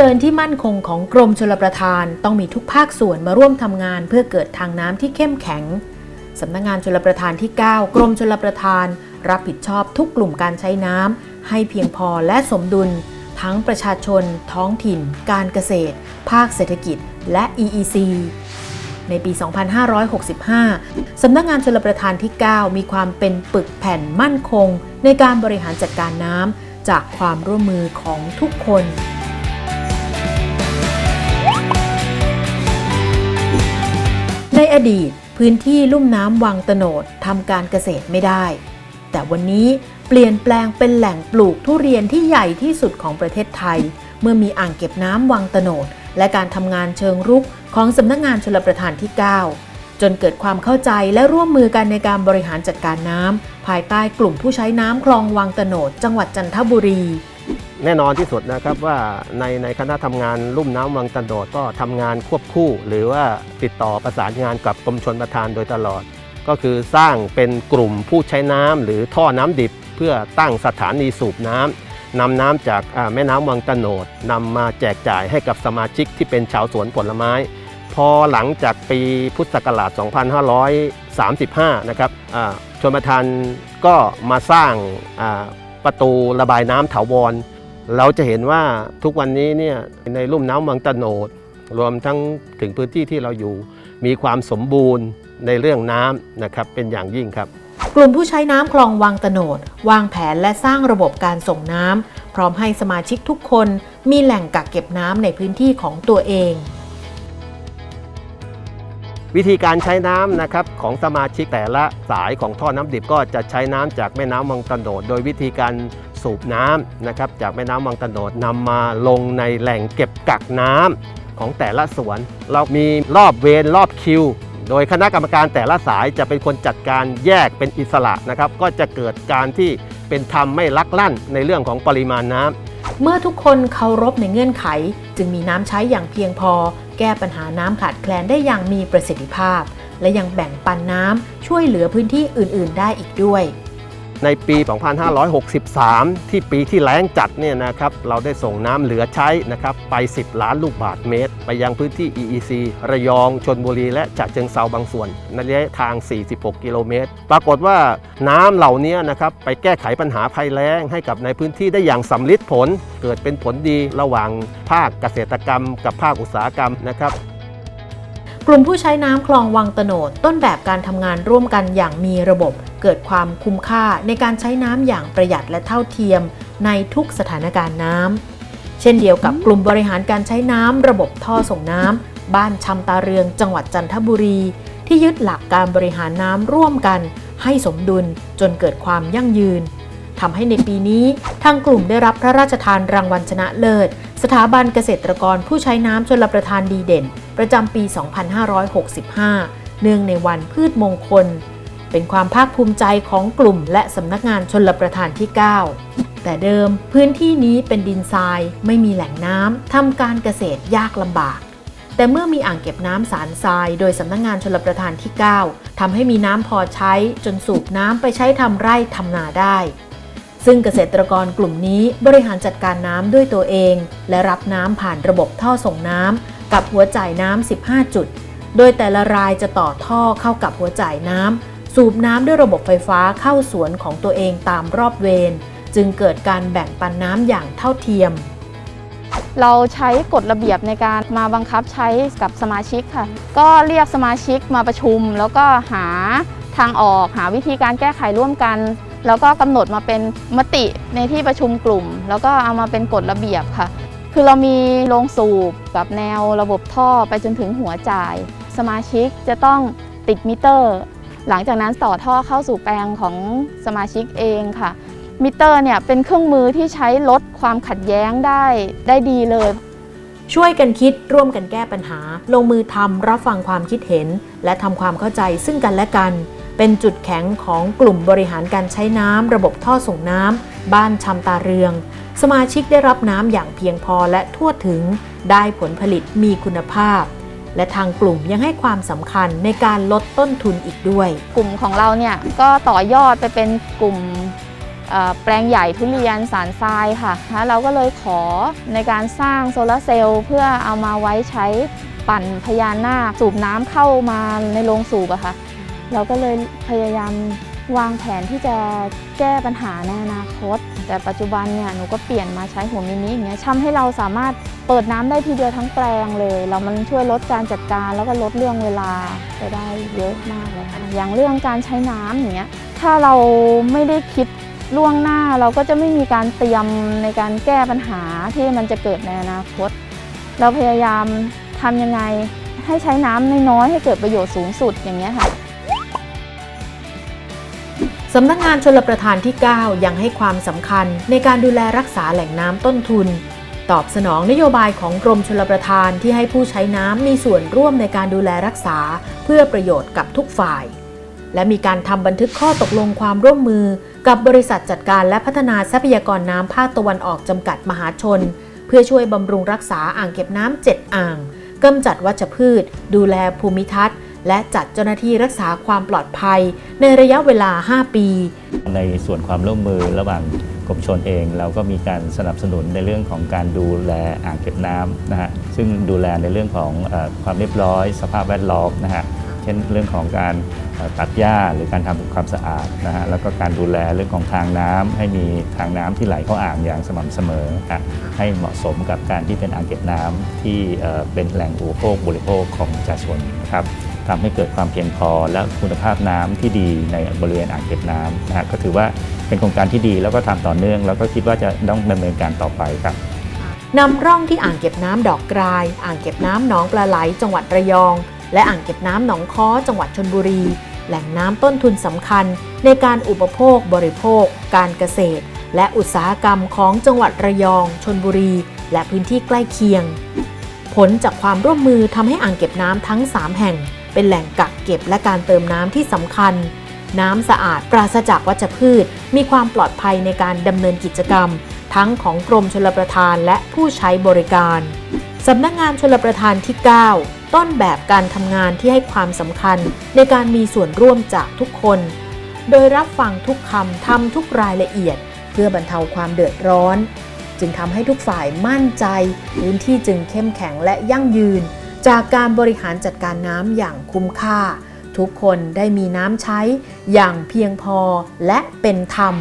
เดินที่มั่นคงของกรมชลประทานต้องมีทุกภาคส่วนมาร่วมทำงานเพื่อเกิดทางน้ำที่เข้มแข็งสำนักงงานชลประทานที่ 9 กรมชลประทาน รับผิดชอบทุกกลุ่มการใช้น้ำให้เพียงพอและสมดุล ทั้งประชาชน ท้องถิ่น การเกษตร ภาคเศรษฐกิจ และ EEC ในปี 2565 สำนักงานชลประทานที่ 9 มีความเป็นปึกแผ่นมั่นคง ในการบริหารจัดการน้ำจากความร่วมมือของทุกคน ในอดีตพื้นที่ลุ่มน้ำวังตโนดทำการเกษตรไม่ได้ แต่วันนี้เปลี่ยนแปลงเป็นแหล่งปลูกทุเรียนที่ใหญ่ที่สุดของประเทศไทย เมื่อมีอ่างเก็บน้ำวังตโนดและการทำงานเชิงรุกของสำนักงานชลประทานที่ 9 จนเกิดความเข้าใจและร่วมมือกันในการบริหารจัดการน้ำภายใต้กลุ่มผู้ใช้น้ำคลองวังตโนดจังหวัดจันทบุรี แน่นอนที่สุดนะครับว่าในในคณะทำงานลุ่มน้ำวังตันโดดก็ทำงานควบคู่ หรือว่าติดต่อประสานงานกับกรมชนประทานโดยตลอด ก็คือสร้างเป็นกลุ่มผู้ใช้น้ำหรือท่อน้ำดิบ เพื่อตั้งสถานีสูบน้ำนำน้ำจากแม่น้ำวังตะโนดนำมาแจกจ่ายให้กับสมาชิกที่เป็นชาวสวนผลไม้ พอหลังจากปีพุทธศักราช 2535 นะครับชนประทานก็มาสร้างา ประตูระบายน้ำถาวร เราจะเห็นว่าทุกวันนี้เนี่ยในลุ่มน้ำวังตะโนด รวมทั้งถึงพื้นที่ที่เราอยู่ มีความสมบูรณ์ในเรื่องน้ำนะครับเป็นอย่างยิ่งครับกลุ่มผู้ใช้น้ำคลองวังตโนด วางแผนและสร้างระบบการส่งน้ำพร้อมให้สมาชิกทุกคนมีแหล่งกักเก็บน้ำในพื้นที่ของตัวเอง วิธีการใช้น้ำนะครับของสมาชิกแต่ละสายของท่อน้ำดิบก็จะใช้น้ำจากแม่น้ำวังตะโนด โดยวิธีการสูบน้ำนะครับจากแม่น้ำวังตะโนดนำมาลงในแหล่งเก็บกักน้ำของแต่ละสวน เรามีรอบเวรรอบคิว โดยคณะกรรมการแต่ละสายจะเป็นคนจัดการแยกเป็นอิสระนะครับก็จะเกิดการที่เป็นธรรมไม่ลักลั่นในเรื่องของปริมาณน้ำ เมื่อทุกคนเคารพในเงื่อนไข จึงมีน้ำใช้อย่างเพียงพอ แก้ปัญหาน้ำขาดแคลนได้อย่างมีประสิทธิภาพ และยังแบ่งปันน้ำช่วยเหลือพื้นที่อื่น ๆ ได้อีกด้วย ในปี 2563 ที่ปีที่แล้งจัดเนี่ยนะครับเราได้ส่งน้ำเหลือใช้นะครับไป 10 ล้านลูกบาทเมตร ไปยังพื้นที่ EEC ระยองชนบุรี และฉะเชิงเซาบางส่วนในระยะทาง 46 กิโลเมตร ปรากฏว่าน้ำเหล่านี้นะครับไปแก้ไขปัญหาภัยแล้งให้กับในพื้นที่ได้อย่างสำลิดผล เกิดเป็นผลดีระหว่างภาคเกษตรกรรม กับภาคอุตสาหกรรมนะครับ กลุ่มผู้ใช้น้ำคลองวังตโนดต้นแบบการทำงานร่วมกันอย่างมีระบบ เกิดความคุ้มค่าในการใช้น้ำอย่างประหยัดและเท่าเทียม ในทุกสถานการณ์น้ำเช่นเดียวกับกลุ่มบริหารการใช้น้ำระบบท่อส่งน้ำบ้านชำตาเรืองจังหวัดจันทบุรี ที่ยึดหลักการบริหารน้ำร่วมกัน ให้สมดุลจนเกิดความยั่งยืน ทำให้ในปีนี้ทางกลุ่มได้รับพระราชทานรางวัลชนะเลิศ สถาบันเกษตรกรผู้ใช้น้ำชลประทานดีเด่น ประจำปี 2565 เนื่องในวันพืชมงคล เป็นความภาคภูมิใจของกลุ่มและสำนักงานชลประทานที่ 9 แต่เดิมพื้นที่นี้เป็นดินทราย ไม่มีแหล่งน้ำทำการเกษตรยากลำบากแต่เมื่อมีอ่างเก็บน้ำสารทราย โดยสำนักงงานชลประทานที่ 9ทำให้มีน้ำพอใช้จนสูบน้ำไปใช้ทำไร่ทำนาได้ ซึ่งเกษตรกรกลุ่มนี้บริหารจัดการน้ำด้วยตัวเอง และรับน้ำผ่านระบบท่อส่งน้ำกับหัวจ่ายน้ำ 15 จุด โดยแต่ละรายจะต่อท่อเข้ากับหัวจ่ายน้ำ สูบน้ำด้วยระบบไฟฟ้าเข้าสวนของตัวเองตามรอบเวรจึงเกิดการแบ่งปันน้ำอย่างเท่าเทียม เราใช้กฎระเบียบในการมาบังคับใช้กับสมาชิกค่ะ ก็เรียกสมาชิกมาประชุม แล้วก็หาทางออกหาวิธีการแก้ไขร่วมกัน แล้วก็กำหนดมาเป็นมติในที่ประชุมกลุ่ม แล้วก็เอามาเป็นกฎระเบียบค่ะ คือเรามีโรงสูบกับแนวระบบท่อไปจนถึงหัวจ่าย สมาชิกจะต้องติดมิเตอร์ หลังจากนั้นต่อท่อเข้าสู่แปลงของสมาชิกเองค่ะ มิเตอร์เนี่ยเป็นเครื่องมือที่ใช้ลดความขัดแย้งได้ได้ดีเลย ช่วยกันคิดร่วมกันแก้ปัญหา ลงมือทำรับฟังความคิดเห็น และทำความเข้าใจซึ่งกันและกัน เป็นจุดแข็งของกลุ่มบริหารการใช้น้ำระบบท่อส่งน้ำบ้านชำตาเรือง สมาชิกได้รับน้ำอย่างเพียงพอและทั่วถึง ได้ผลผลิตมีคุณภาพ และทางกลุ่มยังให้ความสำคัญในการลดต้นทุนอีกด้วย กลุ่มของเราเนี่ยก็ต่อยอดไปเป็นกลุ่มแปลงใหญ่ทุเรียนสารทรายค่ะ เราก็เลยขอในการสร้างโซลาร์เซลล์เพื่อเอามาไว้ใช้ปั่นพญานาคสูบน้ำเข้ามาในโรงสูบอะค่ะ เราก็เลยพยายามวางแผนที่จะแก้ปัญหาในอนาคต แต่ปัจจุบันเนี่ยหนูก็เปลี่ยนมาใช้หัวมินิอย่างเงี้ยทำให้เราสามารถเปิดน้ำได้ทีเดียวทั้งแปลงเลย เรามันช่วยลดการจัดการแล้วก็ลดเรื่องเวลาไปได้เยอะมากเลยค่ะอย่างเรื่องการใช้น้ำอย่างเงี้ยถ้าเราไม่ได้คิดล่วงหน้าเราก็จะไม่มีการเตรียมในการแก้ปัญหาที่มันจะเกิดในอนาคต เราพยายามทำยังไงให้ใช้น้ำน้อยๆให้เกิดประโยชน์สูงสุดอย่างเงี้ยค่ะ สำนักงานชลประทานที่ 9 ยังให้ความสำคัญในการดูแลรักษาแหล่งน้ำต้นทุน ตอบสนองนโยบายของกรมชลประทานที่ให้ผู้ใช้น้ำมีส่วนร่วมในการดูแลรักษา เพื่อประโยชน์กับทุกฝ่าย และมีการทำบันทึกข้อตกลงความร่วมมือ กับบริษัทจัดการและพัฒนาทรัพยากรน้ำภาคตะวันออกจำกัดมหาชน เพื่อช่วยบำรุงรักษาอ่างเก็บน้ำ7อ่างกำจัดวัชพืช ดูแลภูมิทัศน์ และจัดเจ้าหน้าที่รักษาความปลอดภัยในระยะเวลา 5 ปี ในส่วนความร่วมมือระหว่างกรมชนเองเราก็มีการสนับสนุนในเรื่องของการดูแลอ่างเก็บน้ำนะฮะซึ่งดูแลในเรื่องของอความเรียบร้อย สภาพแวดล้อมนะฮะเช่นเรื่องของการตัดหญ้าหรือการทำความสะอาดนะฮะแล้วก็การดูแลเรื่องของทางน้ำให้มีทางน้ำที่ไหลเข้าอ่างอย่างสม่ำเสมอฮะให้เหมาะสมกับการที่เป็นอ่างเก็บน้ำที่เป็นแหล่งอุปโภคบริโภคของประชาชนนครับ ทำให้เกิดความเพียงพอ และคุณภาพน้ำที่ดีในบริเวณอ่างเก็บน้ำนะฮะก็ถือว่าเป็นโครงการที่ดีแล้วก็ทำต่อเนื่อง แล้วก็คิดว่าจะต้องดำเนินการต่อไปครับนำร่องที่อ่างเก็บน้ำดอกกราย อ่างเก็บน้ำหนองปลาไหล จังหวัดระยอง และอ่างเก็บน้ำหนองค้อ จังหวัดชนบุรี แหล่งน้ำต้นทุนสำคัญ ในการอุปโภค บริโภค การเกษตร และอุตสาหกรรมของจังหวัดระยอง ชนบุรี และพื้นที่ใกล้เคียง ผลจากความร่วมมือทำให้อ่างเก็บน้ำทั้ง 3 แห่ง เป็นแหล่งกักเก็บและการเติมน้ำที่สำคัญ น้ำสะอาดปราศจากวัชพืช มีความปลอดภัยในการดำเนินกิจกรรม ทั้งของกรมชลประทานและผู้ใช้บริการสำนักงานชลประทานที่ 9 ต้นแบบการทำงานที่ให้ความสำคัญในการมีส่วนร่วมจากทุกคน โดยรับฟังทุกคำทำทุกรายละเอียด เพื่อบรรเทาความเดือดร้อน จึงทำให้ทุกฝ่ายมั่นใจ พื้นที่จึงเข้มแข็งและยั่งยืน จากการบริหารจัดการน้ำอย่างคุ้มค่า ทุกคนได้มีน้ำใช้อย่างเพียงพอและเป็นธรรม